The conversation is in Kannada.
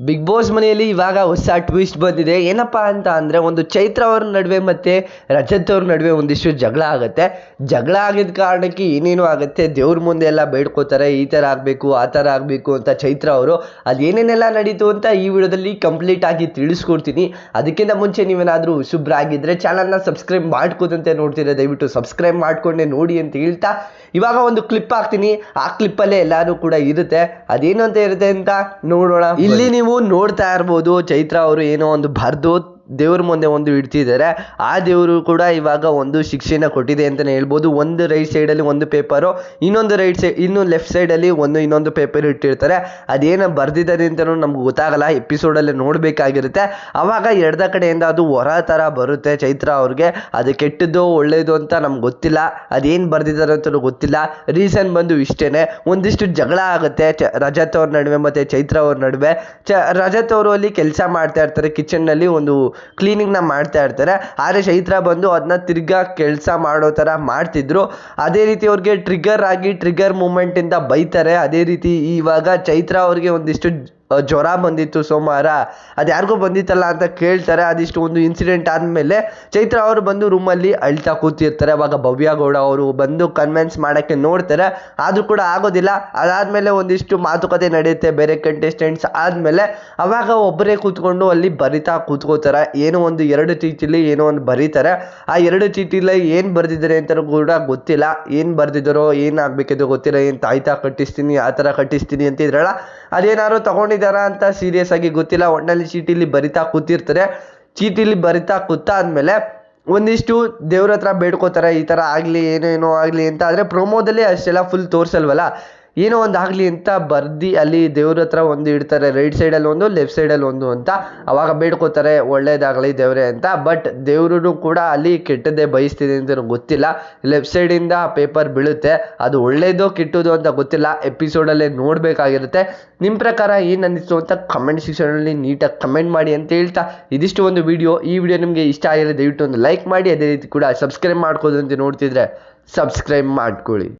ಬಿಗ್ ಬಾಸ್ ಮನೆಯಲ್ಲಿ ಇವಾಗ ಹೊಸ ಟ್ವಿಸ್ಟ್ ಬಂದಿದೆ. ಏನಪ್ಪ ಅಂತ ಅಂದರೆ ಒಂದು ಚೈತ್ರ ಅವ್ರ ನಡುವೆ ಮತ್ತು ರಜತ್ ಅವ್ರ ನಡುವೆ ಒಂದಿಷ್ಟು ಜಗಳ ಆಗುತ್ತೆ. ಜಗಳ ಆಗಿದ ಕಾರಣಕ್ಕೆ ಏನೇನು ಆಗುತ್ತೆ. ದೇವ್ರ ಮುಂದೆ ಎಲ್ಲ ಬೇಡ್ಕೋತಾರೆ. ಈ ಥರ ಆಗಬೇಕು, ಆ ಥರ ಆಗಬೇಕು ಅಂತ ಚೈತ್ರ ಅವರು. ಅದೇನೇನೆಲ್ಲ ನಡೀತು ಅಂತ ಈ ವಿಡಿಯೋದಲ್ಲಿ ಕಂಪ್ಲೀಟ್ ಆಗಿ ತಿಳಿಸ್ಕೊಡ್ತೀನಿ. ಅದಕ್ಕಿಂತ ಮುಂಚೆ ನೀವೇನಾದರೂ ಶುಭ್ರಾಗಿದ್ದರೆ ಚಾನಲ್ನ ಸಬ್ಸ್ಕ್ರೈಬ್ ಮಾಡ್ಕೋದಂತೆ ನೋಡ್ತೀರಾ ದಯವಿಟ್ಟು ಸಬ್ಸ್ಕ್ರೈಬ್ ಮಾಡಿಕೊಂಡೆ ನೋಡಿ ಅಂತ ಹೇಳ್ತಾ ಇವಾಗ ಒಂದು ಕ್ಲಿಪ್ ಹಾಕ್ತೀನಿ. ಆ ಕ್ಲಿಪ್ಪಲ್ಲೇ ಎಲ್ಲಾನು ಕೂಡ ಇರುತ್ತೆ. ಅದೇನು ಅಂತ ಇರುತ್ತೆ ಅಂತ ನೋಡೋಣ. ಇಲ್ಲಿ ನೀವು ನೋಡ್ತಾ ಇರ್ಬೋದು ಚೈತ್ರ ಅವರು ಏನೋ ಒಂದು ಬರೆದು ದೇವ್ರ ಮುಂದೆ ಒಂದು ಇಡ್ತಿದ್ದಾರೆ ಆ ದೇವರು ಕೂಡ ಇವಾಗ ಒಂದು ಶಿಕ್ಷೆನ ಕೊಟ್ಟಿದೆ ಅಂತಲೇ ಹೇಳ್ಬೋದು. ಒಂದು ರೈಟ್ ಸೈಡಲ್ಲಿ ಒಂದು ಪೇಪರು ಇನ್ನೊಂದು ರೈಟ್ ಸೈಡ್ ಇನ್ನು ಲೆಫ್ಟ್ ಸೈಡಲ್ಲಿ ಒಂದು ಇನ್ನೊಂದು ಪೇಪರ್ ಇಟ್ಟಿರ್ತಾರೆ. ಅದೇನು ಬರ್ದಿದ್ದಾರೆ ಅಂತಲೂ ನಮ್ಗೆ ಗೊತ್ತಾಗಲ್ಲ. ಎಪಿಸೋಡಲ್ಲಿ ನೋಡಬೇಕಾಗಿರುತ್ತೆ. ಆವಾಗ ಎರಡ ಕಡೆಯಿಂದ ಅದು ಹೊರ ಥರ ಬರುತ್ತೆ ಚೈತ್ರ ಅವ್ರಿಗೆ. ಅದು ಕೆಟ್ಟದ್ದು ಒಳ್ಳೆಯದು ಅಂತ ನಮ್ಗೆ ಗೊತ್ತಿಲ್ಲ. ಅದೇನು ಬರ್ದಿದ್ದಾರೆ ಅಂತಲೂ ಗೊತ್ತಿಲ್ಲ. ರೀಸನ್ ಬಂದು ಇಷ್ಟೇ ಒಂದಿಷ್ಟು ಜಗಳ ಆಗುತ್ತೆ. ಚ, ರಜತ್ ಅವ್ರ ನಡುವೆ ಮತ್ತು ಚೈತ್ರ ಅವ್ರ ನಡುವೆ. ಚ, ರಜತ್ ಅವರು ಅಲ್ಲಿ ಕೆಲಸ ಮಾಡ್ತಾ ಇರ್ತಾರೆ. ಕಿಚನ್ನಲ್ಲಿ ಒಂದು ಕ್ಲೀನಿಂಗ್ನ ಮಾಡ್ತಾ ಇರ್ತಾರೆ. ಆದರೆ ಚೈತ್ರ ಬಂದು ಅದನ್ನ ತಿರ್ಗಾ ಕೆಲಸ ಮಾಡೋ ಥರ ಮಾಡ್ತಿದ್ರು. ಅದೇ ರೀತಿ ಅವ್ರಿಗೆ ಟ್ರಿಗರ್ ಆಗಿ ಟ್ರಿಗರ್ ಮೂಮೆಂಟಿಂದ ಬೈತಾರೆ. ಅದೇ ರೀತಿ ಇವಾಗ ಚೈತ್ರ ಅವ್ರಿಗೆ ಒಂದಿಷ್ಟು ಜ್ವರ ಬಂದಿತ್ತು ಸೋಮವಾರ. ಅದು ಯಾರಿಗೂ ಬಂದಿತ್ತಲ್ಲ ಅಂತ ಕೇಳ್ತಾರೆ. ಅದಿಷ್ಟು ಒಂದು ಇನ್ಸಿಡೆಂಟ್ ಆದಮೇಲೆ ಚೈತ್ರ ಅವರು ಬಂದು ರೂಮಲ್ಲಿ ಅಳ್ತಾ ಕೂತಿರ್ತಾರೆ. ಅವಾಗ ಭವ್ಯ ಗೌಡ ಅವರು ಬಂದು ಕನ್ವಿನ್ಸ್ ಮಾಡೋಕ್ಕೆ ನೋಡ್ತಾರೆ. ಆದರೂ ಕೂಡ ಆಗೋದಿಲ್ಲ. ಅದಾದಮೇಲೆ ಒಂದಿಷ್ಟು ಮಾತುಕತೆ ನಡೆಯುತ್ತೆ ಬೇರೆ ಕಂಟೆಸ್ಟೆಂಟ್ಸ್ ಆದಮೇಲೆ. ಅವಾಗ ಒಬ್ಬರೇ ಕೂತ್ಕೊಂಡು ಅಲ್ಲಿ ಬರಿತಾ ಕೂತ್ಕೋತಾರೆ. ಏನೋ ಒಂದು ಎರಡು ಚೀಟಿಲಿ ಏನೋ ಒಂದು ಬರೀತಾರೆ. ಆ ಎರಡು ಚೀಟಿಲಿ ಏನು ಬರೆದಿದ್ದಾರೆ ಅಂತ ಕೂಡ ಗೊತ್ತಿಲ್ಲ. ಏನು ಬರೆದಿದ್ದಾರೋ, ಏನು ಆಗಬೇಕಿದ್ದು ಗೊತ್ತಿಲ್ಲ. ಏನು ತಾಯ್ತಾ ಕಟ್ಟಿಸ್ತೀನಿ, ಆ ಥರ ಕಟ್ಟಿಸ್ತೀನಿ ಅಂತಿದ್ರಲ್ಲ ಅದೇನಾದ್ರು ತಗೊಂಡಿದ್ದಾರಾ ಅಂತ ಸೀರಿಯಸ್ ಆಗಿ ಗೊತ್ತಿಲ್ಲ. ಒಟ್ಟಿನಲ್ಲಿ ಚೀಟಿಲಿ ಬರಿತಾ ಕೂತಿರ್ತಾರೆ. ಚೀಟಿಲಿ ಬರಿತಾ ಕೂತಾದ್ಮೇಲೆ ಒಂದಿಷ್ಟು ದೇವ್ರ ಹತ್ರ ಬೇಡ್ಕೋತಾರೆ, ಈ ಥರ ಆಗಲಿ ಏನೇನೋ ಆಗಲಿ ಅಂತ. ಆದ್ರೆ ಪ್ರೊಮೋದಲ್ಲಿ ಅಷ್ಟೆಲ್ಲ ಫುಲ್ ತೋರಿಸಲ್ವಲ್ಲ? ಏನೋ ಒಂದು ಆಗಲಿ ಅಂತ ಬರ್ದು ಅಲ್ಲಿ ದೇವ್ರ ಹತ್ರ ಒಂದು ಇಡ್ತಾರೆ ರೈಟ್ ಸೈಡಲ್ಲಿ ಒಂದು ಲೆಫ್ಟ್ ಸೈಡಲ್ಲಿ ಒಂದು ಅಂತ. ಅವಾಗ ಬೇಡ್ಕೋತಾರೆ, ಒಳ್ಳೇದಾಗಲಿ ದೇವರೇ ಅಂತ. ಬಟ್ ದೇವ್ರೂ ಕೂಡ ಅಲ್ಲಿ ಕೆಟ್ಟದ್ದೇ ಬಯಸ್ತಿದೆ ಅಂತ ಗೊತ್ತಿಲ್ಲ. ಲೆಫ್ಟ್ ಸೈಡಿಂದ ಪೇಪರ್ ಬೀಳುತ್ತೆ. ಅದು ಒಳ್ಳೇದೋ ಕೆಟ್ಟದೋ ಅಂತ ಗೊತ್ತಿಲ್ಲ. ಎಪಿಸೋಡಲ್ಲೇ ನೋಡಬೇಕಾಗಿರುತ್ತೆ. ನಿಮ್ಮ ಪ್ರಕಾರ ಏನು ಅನ್ನಿಸ್ತು ಅಂತ ಕಮೆಂಟ್ ಸೆಕ್ಷನಲ್ಲಿ ನೀಟಾಗಿ ಕಮೆಂಟ್ ಮಾಡಿ ಅಂತ ಹೇಳ್ತಾ ಇದಿಷ್ಟು ಒಂದು ವಿಡಿಯೋ ಈ ವಿಡಿಯೋ ನಿಮಗೆ ಇಷ್ಟ ಆಗಿರೋ ದಯವಿಟ್ಟು ಒಂದು ಲೈಕ್ ಮಾಡಿ. ಅದೇ ರೀತಿ ಕೂಡ ಸಬ್ಸ್ಕ್ರೈಬ್ ಮಾಡ್ಕೋದು ಅಂತ ನೋಡ್ತಿದ್ರೆ ಸಬ್ಸ್ಕ್ರೈಬ್ ಮಾಡ್ಕೊಳ್ಳಿ.